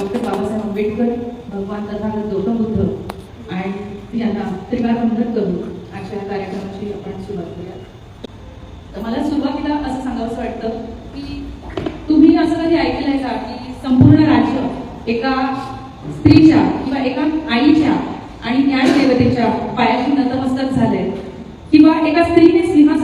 Doctor Babasaheb Ambedkar भगवान तथागत गौतम बुद्ध आणि यांना त्रिकारवंदन करून आजच्या कार्यक्रमाची आपण सुरुवात करूया. तर मला सुरुवातीला असं सांगावंसं वाटतं की तुम्ही असं कधी ऐकलंय का की संपूर्ण राज्य एका स्त्रीच्या किंवा एका आईच्या आणि न्यायदेवतेच्या पायाशी नतमस्तक झालंय? किंवा एका स्त्रीने सिंहासनावर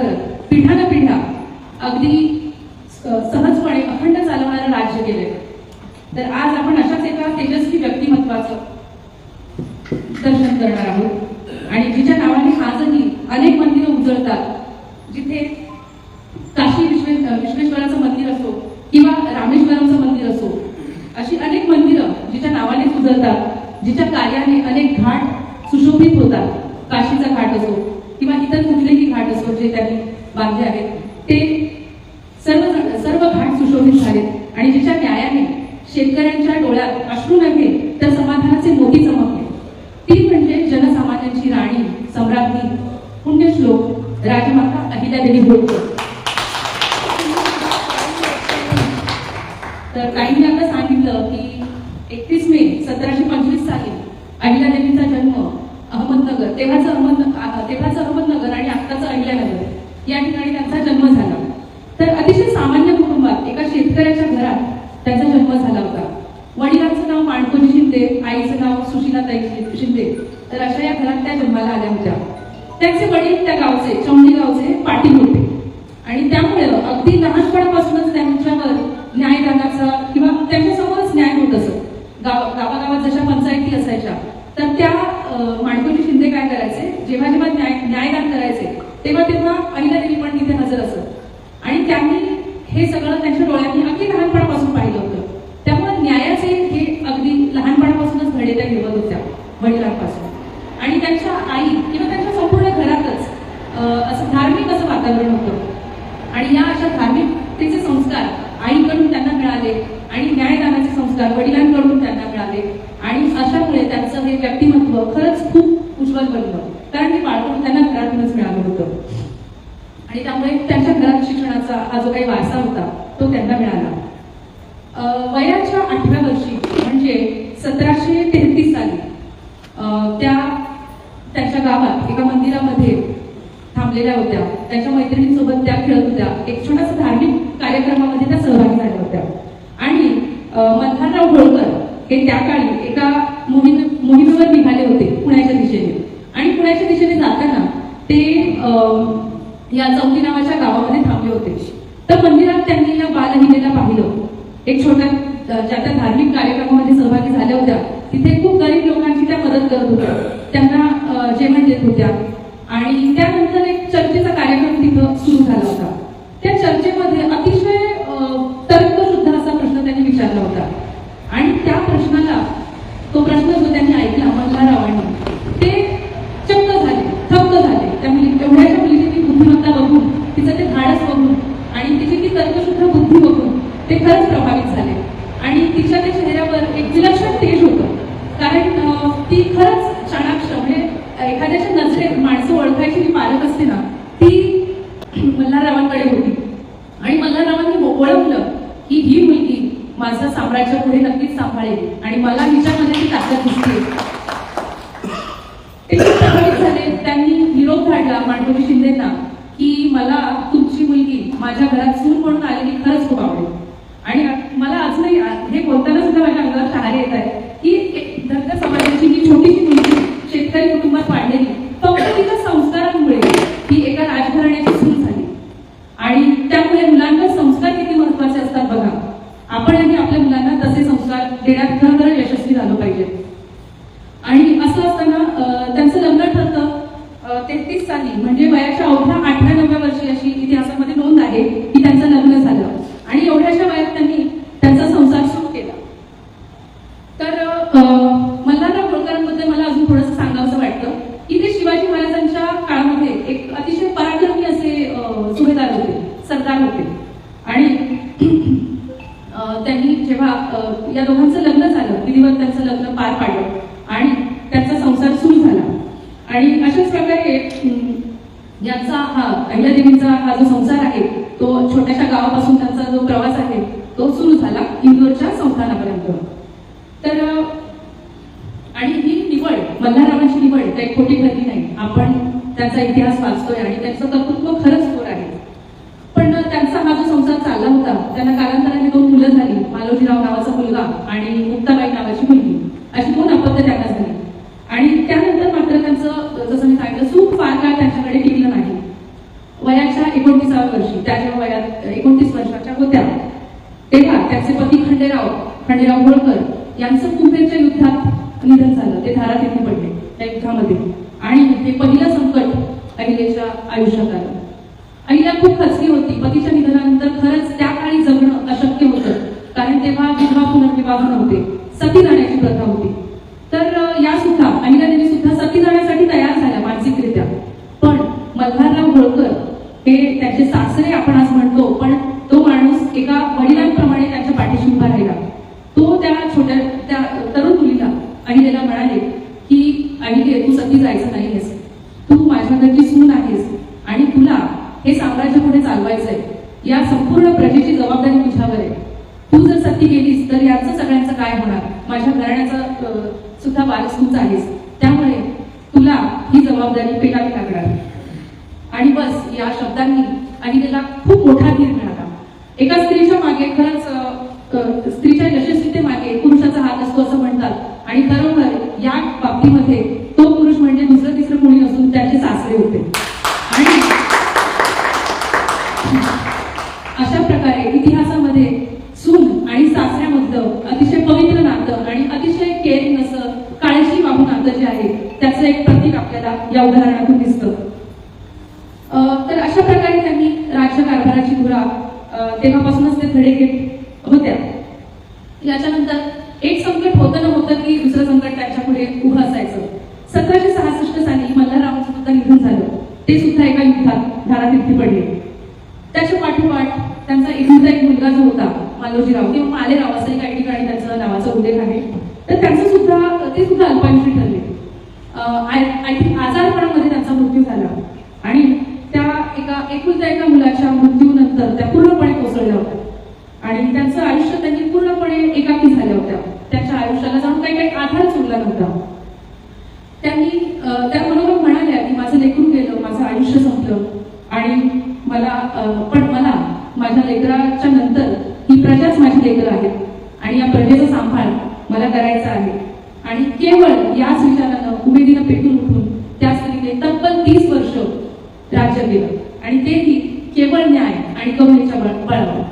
तर प्रसार करत अगदी सहजपणे अखंड चालवणारं राज्य केलंय. तर आज आपण अशाच एका तेजस्वी व्यक्तिमत्वाचं दर्शन करणार आहोत. आणि जिच्या नावाने आजही अनेक मंदिरं उजळतात जिथे काशी विश्वे विश्वेश्वराचं मंदिर असो किंवा रामेश्वरमचं मंदिर असो अशी अनेक मंदिरं जिच्या नावाने उजळतात जिच्या कार्याने अनेक घाट सुशोभित होतात. काशीचा घाट असो किंवा इतर कुठलेही जे त्यांनी बांधले आहेत ते सर्व सर्व घाट सुशोभित झालेत. आणि जिच्या न्यायाने शेतकऱ्यांच्या डोळ्यात अश्रू नव्हे तर समाधानाचे मोती चमकले. ती म्हणजे जनसामान्यांची राणी सम्राज्ञी पुण्यश्लोक राजमाता अहिल्यादेवी होळकर. तर काहींनी आता सांगितलं की एकतीस मे सतराशे पंचवीस साली अहिल्यादेवीचा जन्म अहमदनगर तेव्हाच अहमद तेव्हाच अहमदनगर आणि आत्ताचं अहिल्यानगर या ठिकाणी त्यांचा जन्म झाला. तर अतिशय सामान्य कुटुंबात एका शेतकऱ्याच्या घरात त्यांचा जन्म झाला होता. वडिलांचं नाव माणकोजी शिंदे आईचं नाव सुशीलाताई शिंदे. तर अशा या घरात त्या जन्माला आल्या होत्या. त्यांचे वडील त्या गावचे चौंडी गावचे पाटील होते. आणि त्यामुळे अगदी लहानपणापासूनच त्यांच्यावर न्यायदानाचा किंवा त्यांच्यासमोरच न्याय होत असत. गाव गावागावात जशा पंचायती असायच्या तर त्या माणकोजी शिंदे काय करायचे? जेव्हा जेव्हा न्याय न्यायदान करायचे तेव्हा ते अहिल्यादेवी पण तिथे हजर असत आणि त्यांनी हे सगळं त्यांच्या डोळ्यांनी अगदी लहानपणापासून पाहिलं होतं त्यामुळे न्यायाचे हे अगदी लहानपणापासूनच धडे त्या घेवत होत्या वडिलांपासून आणि त्यांच्या आई किंवा त्यांच्या संपूर्ण घरातच अं, असं धार्मिक असं वातावरण होतं आणि या अशा धार्मिकतेचे संस्कार आईकडून त्यांना मिळाले आणि न्यायदानाचे संस्कार वडिलांकडून त्यांना मिळाले आणि अशामुळे त्यांचं हे व्यक्तिमत्व खरंच खूप उज्ज्वल बनलं कारण ते बाळकडून त्यांना घरातूनच मिळालं होतं आणि त्यामुळे त्यांच्या घरात शिक्षणाचा हा जो काही वारसा होता तो त्यांना मिळाला अं, वयाच्या आठव्या वर्षी म्हणजे सतराशे तेहतीस साली अं, त्या त्यांच्या गावात एका मंदिरामध्ये थांबलेल्या होत्या. त्यांच्या मैत्रिणींसोबत त्या खेळत होत्या. एक छोटासा धार्मिक कार्यक्रमामध्ये त्या सहभागी झाल्या होत्या. आणि मल्हारराव होळकर हे त्या काळी एका मोहिमे मोहिमेवर निघाले होते पुण्याच्या दिशेने. आणि पुण्याच्या दिशेने जाताना ते अं, या चौकी नावाच्या गावामध्ये थांबले होते. तर मंदिरात त्यांनी या बालहिलेला पाहिलं. एक छोट्या ज्या त्या धार्मिक कार्यक्रमामध्ये सहभागी झाल्या होत्या. तिथे खूप गरीब लोकांची त्या मदत करत होत्या. त्यांना जेवण देत होत्या. आणि त्यानंतर एक चर्चेचा कार्यक्रम तिथं सुरू झाला होता. त्या चर्चेमध्ये अतिशय अं, तर्कशुद्ध असा प्रश्न त्यांनी विचारला होता. आणि त्या प्रश्नाला तो प्रश्न जो त्यांनी ऐकला मल्हारावांनी ते चक्क झाले थक्क झाले. त्या मुली एवढ्याच्या मुलीची ती बुद्धिमत्ता बघून तिचं ते धाडस बघून आणि तिची ती तर्कशुद्ध बुद्धी बघून ते खरंच प्रभावित झाले आणि तिच्या त्या चेहऱ्यावर एक विलक्षण तेज होतं कारण अं, ती खरंच चाणाक्ष म्हणजे एखाद्याच्या नजरेत माणसं ओळखायची जी पालक असते ना ती मल्हाररावांकडे होती. आणि मल्हाररावांनी ओळखलं की ही मुलगी माझं साम्राज्य पुढे नक्कीच सांभाळेल आणि मला हिच्यामध्ये ती ताकद दिसते. झाले. त्यांनी निरोप काढला मांडवली शिंदेना की मला तुमची मुलगी माझ्या घरात सून म्हणून आलेली खरंच खूप आवडेल आणि मला अजूनही हे बोलताना सुद्धा माझ्या अंगावर शहारे येत आहे की एक धनगर समाजाची ही छोटीशी मुलगी शेतकरी कुटुंबात वाढलेली फक्त तिच्या संस्कारांमुळे ही एका राजघराण्याची सून झाली आणि त्यामुळे मुलांवर संस्कार किती महत्त्वाचे असतात बघा आपणही आपल्या मुलांना तसे संस्कार देण्यात खरं यशस्वी झालं पाहिजे आणि असं असताना अं, त्यांचं लग्न ठरतं तेहतीस साली म्हणजे वयाच्या अवघ्या आठव्या नवव्या वर्षी अशी इतिहासामध्ये नोंद आहे की त्यांचं लग्न झालं आणि एवढ्याशा वयात त्यांनी त्यांचा संसार सुरू केला तर अं, मल्हारराव होळकरांबद्दल मला अजून थोडंसं सांगावंसं वाटतं की ते शिवाजी महाराजांच्या काळामध्ये एक अतिशय पराक्रमी असे अं, सुभेदार होते सरदार होते आणि अं, त्यांनी जेव्हा अं, या दोघांचं लग्न विधिवत त्यांचं लग्न पार पाडलं आणि त्यांचा संसार सुरू झाला. आणि अशाच प्रकारे यांचा हा अहिल्यादेवींचा हा जो संसार आहे तो छोट्याशा गावापासून त्यांचा जो प्रवास आहे तो सुरू झाला इंदोरच्या संस्थानापर्यंत. तर आणि ही निवड मल्हाररावांची निवड काही खोटी ठरली नाही. आपण त्यांचा इतिहास वाचतोय आणि त्यांचं कर्तृत्व खरंच थोर आहे पण त्यांचा हा जो संसार चालला होता त्यांना कालांतराने दोन मुलं झाली. मालोजीराव नावाचा मुलगा आणि मुक्ताबाई नावाची मुलगी. अशी दोन अपत्य त्यांना झाली. आणि त्यानंतर मात्र त्यांचं जसं मी सांगितलं सुख फार काळ त्यांच्याकडे टिकलं नाही. वयाच्या एकोणतीसाव्या वर्षी त्या जेव्हा वयात एकोणतीस वर्षाच्या होत्या तेव्हा त्यांचे पती खंडेराव खंडेराव होळकर यांचं कुंभेरच्या युद्धात निधन झालं. ते धारातीर्थी पडले त्या युद्धामध्ये. आणि हे पहिलं संकट अहिलेच्या आयुष्यात आलं अहिल्या खूप खचली होती पतीच्या निधनानंतर खरंच त्या काळी जगणं अशक्य होतं कारण तेव्हा विधवा पुनर्विवाह नव्हते सती जाण्याची प्रथा होती तर अं, या सुद्धा अहिल्या देवी सुद्धा सती जाण्यासाठी तयार झाल्या मानसिकरित्या पण मल्हारराव होळकर हे त्याचे सासरे आपण आज म्हणतो पण तो माणूस एका वडिलांप्रमाणे त्यांच्या पाठीशी उभा राहिला. तो त्या छोट्या त्या तरुण मुलीला अहिलेला म्हणाले की अहिले तू सती जायचं नाहीयेस. तू माझ्या घरची सून आहेस आणि तुला हे साम्राज्य पुढे चालवायचंय. या संपूर्ण प्रजेची जबाबदारी तुझ्यावर आहे. तू जर सती गेलीस तर याचं सगळ्यांचं काय होणार? माझ्या घराण्याचा सुद्धा वारस तूच आहेस. त्यामुळे तुला ही जबाबदारी पेटावी लागणार. आणि बस या शब्दांनी अनिलेला खूप मोठा धीर मिळाला. एका स्त्रीच्या मागे खरंच स्त्रीच्या यशस्वीतेमागे पुरुषाचा हात असतो असं म्हणतात. आणि खरोखर या बाबतीमध्ये तो पुरुष म्हणजे दुसरं तिसरं कोणी नसून त्याचे सासरे होते आणि अशा प्रकारे इतिहासामध्ये सून आणि सासऱ्यामधलं अतिशय पवित्र नातं आणि अतिशय केअरिंग असं काळजी वाहून नातं जे आहे त्याचं एक प्रतीक आपल्याला या उदाहरणातून दिसतं अं, तर अशा प्रकारे त्यांनी राज्यकारभाराची धुरा अं, तेव्हापासूनच ते धडे घेत होत्या. याच्यानंतर एक संकट होतं ना होतं की दुसरं संकट त्यांच्या पुढे उभं असायचं. सतराशे सहासष्ट साली मल्हाररावांचं सुद्धा निधन झालं. ते सुद्धा एका युद्धात धारातीर्थी पडले. त्याच्या पाठोपाठ त्यांचा एकुलता एक मुलगा जो होता मालोजीराव किंवा मालेराव असं काही ठिकाणी त्यांचा नावाचा उल्लेख आहे. तर त्यांचं सुद्धा ते सुद्धा अल्पायुषी ठरले. आय थिंक आजारपणामध्ये त्यांचा मृत्यू झाला. आणि त्या एका एकुलत्या एका मुलाच्या मृत्यू नंतर त्या पूर्णपणे कोसळल्या होत्या. आणि त्यांचं आयुष्य त्यांनी पूर्णपणे एकाकी झाल्या होत्या त्यांच्या आयुष्याला जाऊन काही काही आधारच उरला नव्हता त्यांनी अं, त्या मनोरम म्हणाल्या की माझं लेकरू गेलं माझं आयुष्य संपलं आणि मला अं, पण मला माझ्या लेकराच्या नंतर ही प्रजाच माझी लेकरं आहेत आणि या प्रजेचा सांभाळ मला करायचा आहे आणि केवळ याच विचारानं उमेदीनं पेटून उठून त्या स्त्रीने तब्बल तीस वर्ष राज्य केलं आणि तेही केवळ न्याय आणि करुणेच्या बळ- बळावर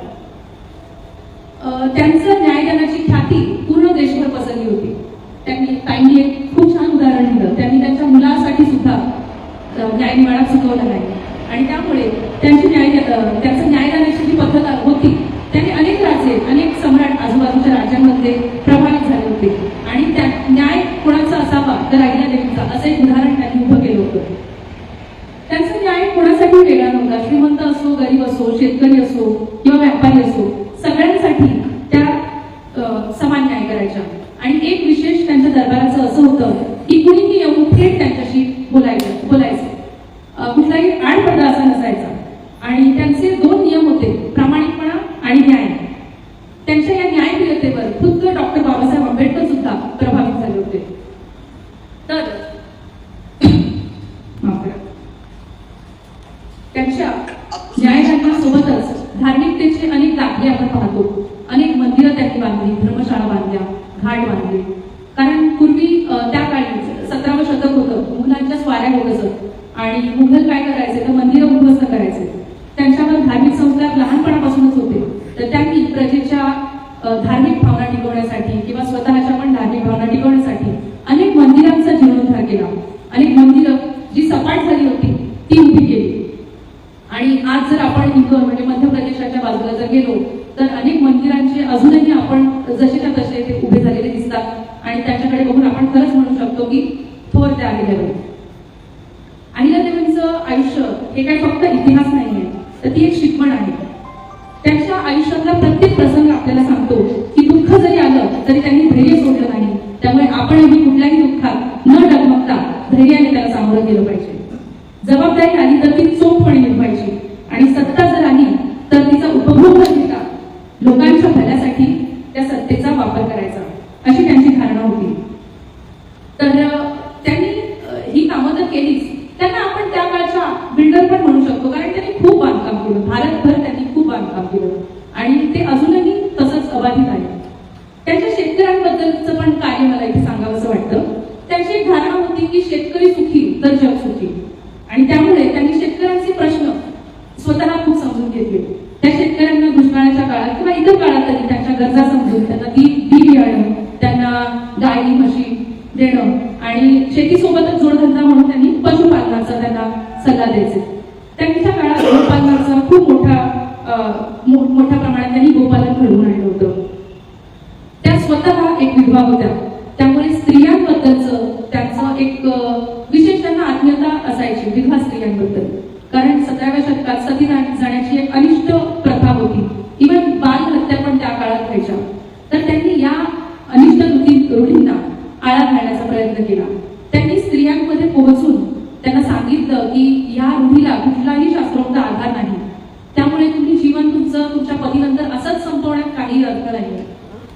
अं, त्यांचं न्यायदानाची ख्याती पूर्ण देशभर पसरली होती त्यांनी ताईंनी एक खूप छान उदाहरण दिलं. त्यांनी त्यांच्या मुलासाठी सुद्धा न्याय निवाडा चुकवला नाही. आणि त्यामुळे त्यांची न्याय त्या त्यांचं न्यायदानाची जी पद्धत होती त्याने अनेक राजे अनेक सम्राट आजूबाजूच्या राज्यांमध्ये प्रभावित झाले होते आणि त्या न्याय कोणाचा असावा तर अहिल्या देवीचा असं एक उदाहरण त्यांनी उभं केलं होतं त्यांचा न्याय कोणासाठी वेगळा नव्हता श्रीमंत असो गरीब असो शेतकरी असो किंवा व्यापारी असो सगळ्यांसाठी त्या अं, समान न्याय करायच्या आणि एक विशेष त्यांच्या दरबाराचं असं होतं की कुणीही येऊन थेट त्यांच्याशी बोलायचं बोलायचं अं, कुठलाही आडपडदा असा नसायचा आणि त्यांचे दोन नियम होते प्रामाणिकपणा आणि न्याय त्यांच्या या न्यायप्रियतेवर खुद्द डॉक्टर बाबासाहेब आंबेडकर सुद्धा प्रभावित झाले होते तर माफ करा. त्यांच्या न्यायदानासोबतच धार्मिकतेचे अनेक दाखले आपण पाहतो अनेक मंदिरं त्यांनी बांधली धर्मशाळा बांधल्या घाट बांधले कारण पूर्वी अं, त्या काळी सतरावं शतक होतं मुलांच्या स्वाऱ्या होत असत आणि मुघल काय करायचे तर मंदिरं उद्ध्वस्त करायचे. त्यांच्यावर धार्मिक संस्कार लहानपणा होते तर त्यांनी प्रजेच्या अं, धार्मिक भावना टिकवण्यासाठी किंवा स्वतःच्या पण धार्मिक भावना टिकवण्यासाठी अनेक मंदिरांचा जीर्णोद्धार केला अनेक मंदिरं जी सपाट झाली होती ती उभी केली आणि आज जर आपण इंदोर म्हणजे मध्य प्रदेशाच्या बाजूला जर गेलो तर अनेक मंदिरांचे अजूनही आपण जसेच्या तसे ते उभे झालेले दिसतात आणि त्यांच्याकडे बघून आपण खरंच म्हणू शकतो की थोर त्या अहिल्यादेवी अहिल्यादेवींचं आयुष्य हे काही फक्त इतिहास नाहीये तर ती एक शिकवण आहे. त्यांच्या आयुष्यातला प्रत्येक प्रसंग आपल्याला सांगतो की दुःख जरी आलं तरी त्यांनी धैर्य सोडलं नाही. त्यामुळे आपणही कुठल्याही दुःखात न डगमगता धैर्याने त्याला सामोरं गेलं पाहिजे. जबाबदारी आली तर ती चोखपणे पाहिजे आणि सत्ता जर आली तर तिचा उपभोग न घेता लोकांच्या भल्यासाठी त्या सत्तेचा वापर करायचा अशी त्यांची धारणा होती तर अ, त्यांनी अ, ही कामं तर केलीच त्यांना आपण त्या काळच्या बिल्डर पण म्हणू शकतो कारण त्यांनी खूप बांधकाम केलं भारतभर त्यांनी खूप बांधकाम केलं आणि ते अजूनही तसंच अबाधित आहे त्यांच्या शेतकऱ्यांबद्दलचं पण कार्य मला इथे सांगावंसं वाटतं. त्यांची एक धारणा होती की शेतकरी सुखी तर जग सुखी. आणि त्यामुळे त्यांनी शेतकऱ्यांचे प्रश्न स्वतः खूप समजून घेतले. त्या शेतकऱ्यांना दुष्काळाच्या काळात किंवा इतर काळात तरी त्यांच्या गरजा समजून त्यांना बी बी बियाणं त्यांना गाई म्हशी देणं आणि शेतीसोबतच जोडधंदा म्हणून त्यांनी पशुपालनाचा त्यांना सल्ला द्यायचे. त्यांच्या काळात पशुपालनाचा खूप मोठा अं, मो- मोठ्या प्रमाणात त्यांनी गोपालन घडवून आणलं होतं त्या स्वतः एक विधवा होत्या त्यामुळे स्त्रियांबद्दलचं त्यांचं एक अं, विशेष त्यांना आत्मीयता असायची विधवा स्त्रियांबद्दल कारण सतराव्या शतकात सती जा- जाण्याची एक अनिष्ट प्रथा होती इव्हन बाल हत्या पण त्या काळात व्हायच्या तर त्यांनी या अनिष्ट रूढी रूढींना आळा घालण्याचा प्रयत्न केला त्यांनी स्त्रियांमध्ये पोहोचून त्यांना सांगितलं की या रूढीला कुठलाही शास्त्रोक्त आधार नाही त्यामुळे तुम्ही जीवन तुमचं तुमच्या पतीनंतर असंच संपवण्यात काही अर्थ नाही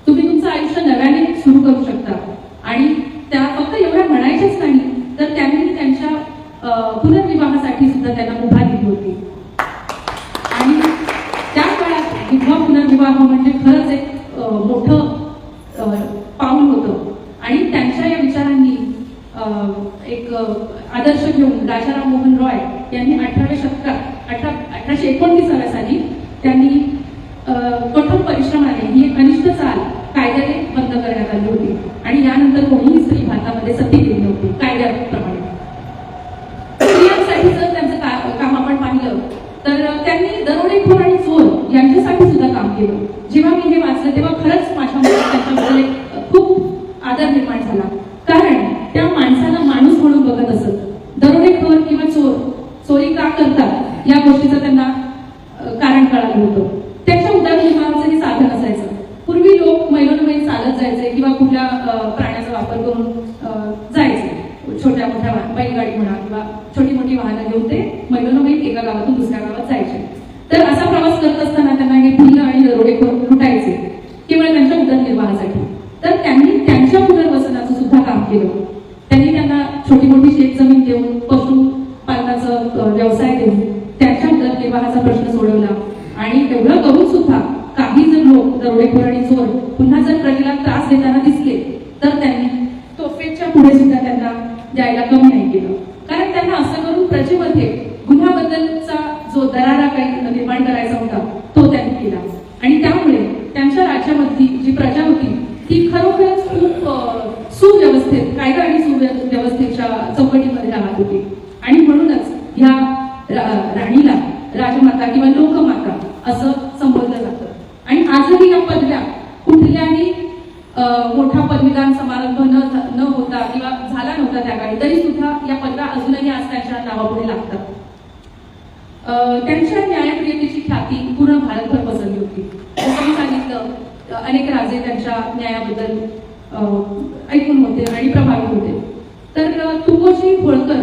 तुम्ही तुमचं आयुष्य नव्याने सुरू करू शकता आणि त्या फक्त एवढ्या म्हणायच्याच नाही तर त्यांनी त्यांच्या अं, पुनर्विवाहासाठी सुद्धा त्यांना दिली होती आणि त्या काळात विधवा पुनर्विवाह म्हणजे खरंच एक अं, मोठं अं, पाऊल होतं आणि त्यांच्या या विचारांनी अं, एक अं, आदर्श घेऊन राजाराम मोहन रॉय यांनी अठराव्या शतकात अठरा अठराशे एकोणतीसाव्या साली त्यांनी अं, कठोर परिश्रमाने ही एक अनिष्ट चाल कायद्याने बंद करण्यात आली होती आणि यानंतर कोणीही स्त्री भारतामध्ये सती केली नव्हती कायद्याप्रमाणे स्त्रियांसाठी जर त्यांचं का- काम आपण पाहिलं तर त्यांनी दरोडेखोर आणि चोर यांच्यासाठी सुद्धा काम केलं. जेव्हा मी हे वाचलं तेव्हा खरंच माझ्या मनात त्यांच्याबद्दल एक खूप आदर निर्माण झाला. कारण त्या माणसाला माणूस म्हणून बघत असत. दरोडेखोर किंवा चोर चोरी का करतात या गोष्टीचं त्यांना कारण कळालं होतं त्याच्या उदरनिर्वाहाचं हे साधन असायचं. पूर्वी लोक मैलोनमैल चालत जायचे किंवा कुठल्या प्राण्याचा वापर करून जायचे. छोट्या मोठ्या बैलगाडी म्हणा किंवा छोटी मोठी वाहनं घेऊन ते मैलोनमैल एका गावातून दुसऱ्या गावात जायचे तर असा प्रवास करत असताना त्यांना हे भिल्ल आणि दरोडेखोर लुटायचे केवळ त्यांच्या उदरनिर्वाहासाठी तर त्यांनी त्यांच्या पुनर्वसनाचं सुद्धा काम केलं त्यांनी त्यांना छोटी मोठी शेत जमीन देऊन पशु पालनाचा अ, व्यवसाय देऊन त्यांच्या उदरनिर्वाहाचा प्रश्न सोडवला आणि एवढं करून सुद्धा काही जर लोक दरोडेखोर आणि चोर पुन्हा जर प्रजेला त्रास देताना दिसले तर त्यांनी तोफेच्या पुढे सुद्धा त्यांना द्यायला कमी नाही केलं कारण त्यांना असं करून प्रजेमध्ये गुन्ह्याबद्दलचा जो दरारा काही निर्माण करायचा होता तो त्यांनी केला आणि त्यामुळे त्यांच्या राज्यामधली जी प्रजा होती ती खरोखरच खूप सुव्यवस्थित कायदा आणि सुव्यवस्थेच्या चौकटीमध्ये राहत होती. आणि म्हणूनच ह्या राणीला राजमाता किंवा लोकमाता असं संबोधलं जातं. आणि आजही या पदव्या कुठल्याही मोठा पदवीदान समारंभ न न होता किंवा झाला नव्हता त्या काळी तरी सुद्धा या पदव्या अजूनही आज त्यांच्या नावापुढे लागतात. त्यांच्या न्यायप्रियतेची ख्याती पूर्ण भारतभर पसरली होती जसं मी सांगितलं अ, अनेक राजे त्यांच्या न्यायाबद्दल ऐकून होते आणि प्रभावित होते. तर तुकोजी होळकर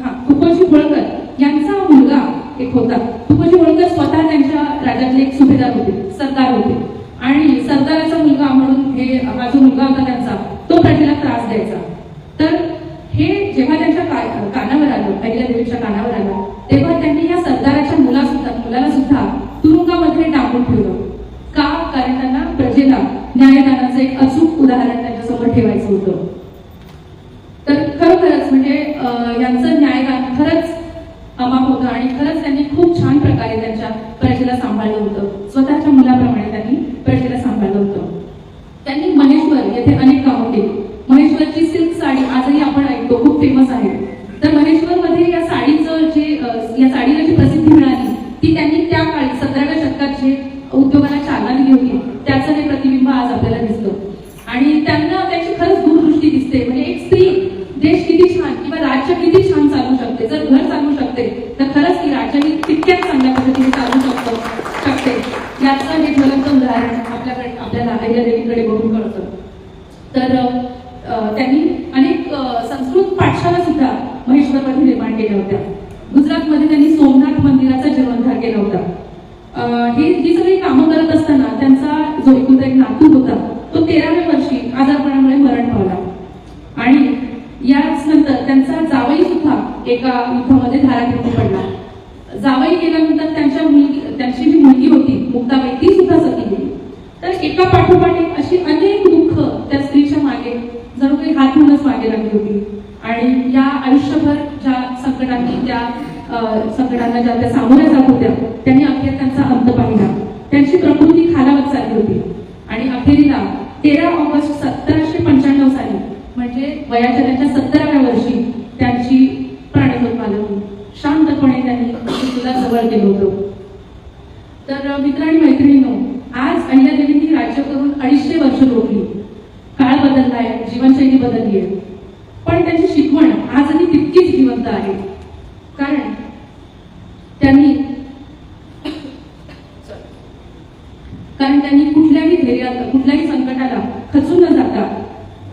हा तुकोजी होळकर यांचा मुलगा एक होता. तुकोजी होळकर स्वतः त्यांच्या राज्यातले एक सुभेदार होते सरदार होते. आणि सरदाराचा मुलगा म्हणून हे हा जो मुलगा होता त्यांचा तो प्रजेला त्रास द्यायचा. तर हे जेव्हा त्यांच्या कानावर आलं अहिल्यादेवीच्या कानावर आलं तेव्हा त्यांनी या सरदाराच्या मुला सुद्धा मुलाला सुद्धा तुरुंगामध्ये डांबून ठेवलं का कारण त्यांना प्रजेला न्यायदानाचं एक अचूक उदाहरण त्यांच्यासमोर ठेवायचं होतं. तर खरोखरच म्हणजे यांचं न्यायदान खरंच अमाप होतं आणि खरंच त्यांनी खूप छान प्रकारे त्यांच्या प्रजेला सांभाळलं होतं. स्वतःच्या मुलाप्रमाणे त्यांनी प्रजेला सांभाळलं होतं. त्यांनी महेश्वर येथे अनेक कामं केली. महेश्वरची सिल्क साडी आजही आपण ऐकतो खूप फेमस आहे तर महेश्वर मध्ये या साडीचं जे अं, या साडीला जी प्रसिद्धी मिळाली ती त्यांनी त्या काळी सतराव्या शतकात जे उद्योगाला चालना दिली होती त्याचं हे प्रतिबिंब आज आपल्याला दिसतं. आणि त्यांना त्याची खरंच दूरदृष्टी दिसते म्हणजे एक स्त्री देश किती छान किंवा राज्य किती छान चालू शकते जर घर चालू शकते तर खरंच ती राज्यही तितक्याच चांगल्या पद्धतीने चालू शकतो शकते याचं हे ज्वलंत उदाहरण आपल्याकडे आपल्याला अहिल्यादेवीकडे बघून कळतं तर अ, त्यांनी अनेक अ, संस्कृत पाठशाला सुद्धा महेश्वरमध्ये निर्माण केल्या होत्या गुजरातमध्ये त्यांनी सोमनाथ मंदिराचा जीर्णोद्धार केला होता अं, ही ही सगळी कामं करत असताना त्यांचा जो एकुलता एक नातू होता तो तेराव्या वर्षी आजारपणामुळे मरण पावला आणि याच नंतर त्यांचा जावई सुद्धा एका युद्धामध्ये धारातीर्थी पडला. जावई गेल्यानंतर त्यांच्या मुलगी त्यांची जी मुलगी होती मुक्ताबाई ती सुद्धा सती गेली. तर एका पाठोपाठ एक अशी अनेक दुःख त्या स्त्रीच्या मागे जणू काही हात म्हणूनच मागे लागली होती. आणि या आयुष्यभर ज्या संकटांनी त्या संकटांना ज्या त्या सामोऱ्या जात होत्या त्यांनी अखेर त्यांचा अंत पाहिला. त्यांची प्रकृती खालावत चालली होती. आणि अखेरीला तेरा ऑगस्ट सतराशे पंच्याण्णव साली म्हणजे वयाच्या त्यांच्या त्यांनी जवळ केलं होतं. तर मित्र आणि मैत्रिणींनो आज अहिल्यादेवींनी राज्य करून अडीचशे वर्ष रोखली. काळ बदललाय जीवनशैली बदलली आहे. पण त्यांची शिकवण आजही तितकीच जिवंत आहे. कारण त्यांनी कारण त्यांनी कुठल्याही धैर्यात कुठल्याही संकटाला खचून न जाता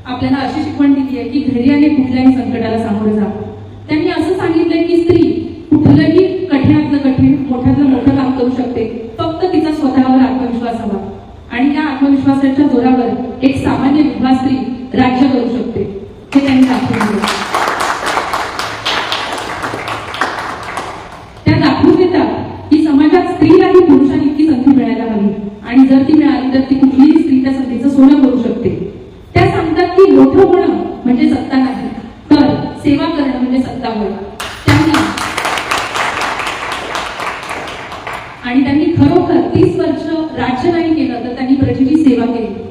आपल्याला अशी शिकवण दिली आहे की धैर्याने कुठल्याही संकटाला सामोरे जा त्यांनी असं सांगितलंय की स्त्री कुठलंही कठीणातलं कठीण मोठ्यातलं मोठं काम करू शकते फक्त तिचा स्वतःवर आत्मविश्वास हवा आणि या आत्मविश्वासाच्या जोरावर एक सामान्य विधवा स्त्री राज्य करू शकते हे त्यांनी दाखवून दिलं त्या दाखवून देतात की समाजात स्त्रीलाही पुरुषांनी इतकी संधी मिळायला हवी आणि जर ती मिळाली तर ती कुठलीही स्त्री त्या संधीचं सोनं करू शकते त्या सांगतात की मोठं होणं म्हणजे सत्ता नाही तर सेवा करणं म्हणजे सत्ता होय त्यांनी आणि त्यांनी खरोखर तीस वर्ष राज्य नाही केलं तर त्यांनी प्रजेची